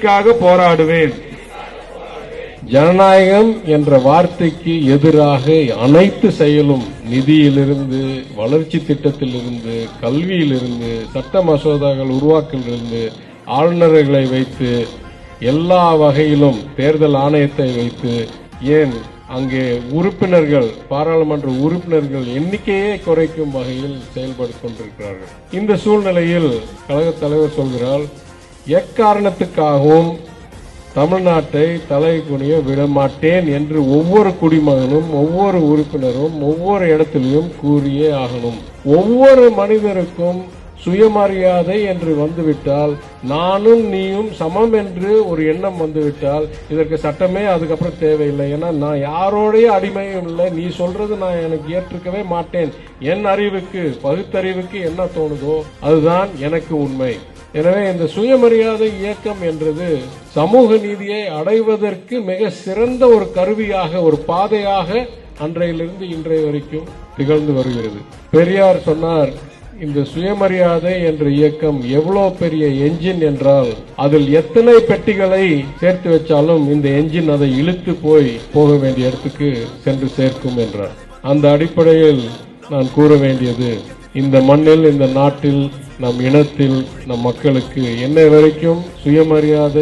நீதிக்காக போராடுவேன். ஜனநாயகம் என்ற வார்த்தைக்கு எதிராக அனைத்து செயலும் நிதியிலிருந்து வளர்ச்சி திட்டத்திலிருந்து கல்வியிலிருந்து சட்ட மசோதாக்கள் உருவாக்கலிருந்து ஆளுநர்களை வைத்து எல்லா வகையிலும் தேர்தல் ஆணையத்தை வைத்து ஏன் அங்கே உறுப்பினர்கள் பாராளுமன்ற உறுப்பினர்கள் எண்ணிக்கையே குறைக்கும் வகையில் செயல்பட்டு கொண்டிருக்கிறார்கள். இந்த சூழ்நிலையில் கழகத் தலைவர் சொல்கிறார் எக்காரணத்துக்காகவும் தமிழ்நாட்டை தலை குனிய விடமாட்டேன் என்று ஒவ்வொரு குடிமகனும் ஒவ்வொரு உறுப்பினரும் ஒவ்வொரு இடத்திலையும் கூறியே ஆகணும். ஒவ்வொரு மனிதருக்கும் சுயமரியாதை என்று வந்துவிட்டால் நானும் நீயும் சமம் என்று ஒரு எண்ணம் வந்துவிட்டால் இதற்கு சட்டமே அதுக்கப்புறம் தேவையில்லை. ஏன்னா நான் யாரோடைய அடிமையும் இல்லை. நீ சொல்றது நான் எனக்கு ஏற்றுக்கவே மாட்டேன். என் அறிவுக்கு பகுத்தறிவுக்கு என்ன தோணுதோ அதுதான் எனக்கு உண்மை. எனவே இந்த சுயமரியாதை இயக்கம் என்றது சமூக நீதியை அடைவதற்கு மிக சிறந்த ஒரு கருவியாக ஒரு பாதையாக அன்றையிலிருந்து இன்றைய வரைக்கும் திகழ்ந்து வருகிறது. பெரியார் சொன்னார் இந்த சுயமரியாதை என்ற இயக்கம் எவ்வளோ பெரிய என்ஜின் என்றால் அதில் எத்தனை பெட்டிகளை சேர்த்து வச்சாலும் இந்த என்ஜின் அதை இழுத்து போய் போக வேண்டிய இடத்துக்கு சென்று சேர்க்கும் என்றார். அந்த அடிப்படையில் நான் கூற வேண்டியது இந்த மண்ணில் இந்த நாட்டில் நம் இனத்தில் நம் மக்களுக்கு என்ன வரைக்கும் சுயமரியாதை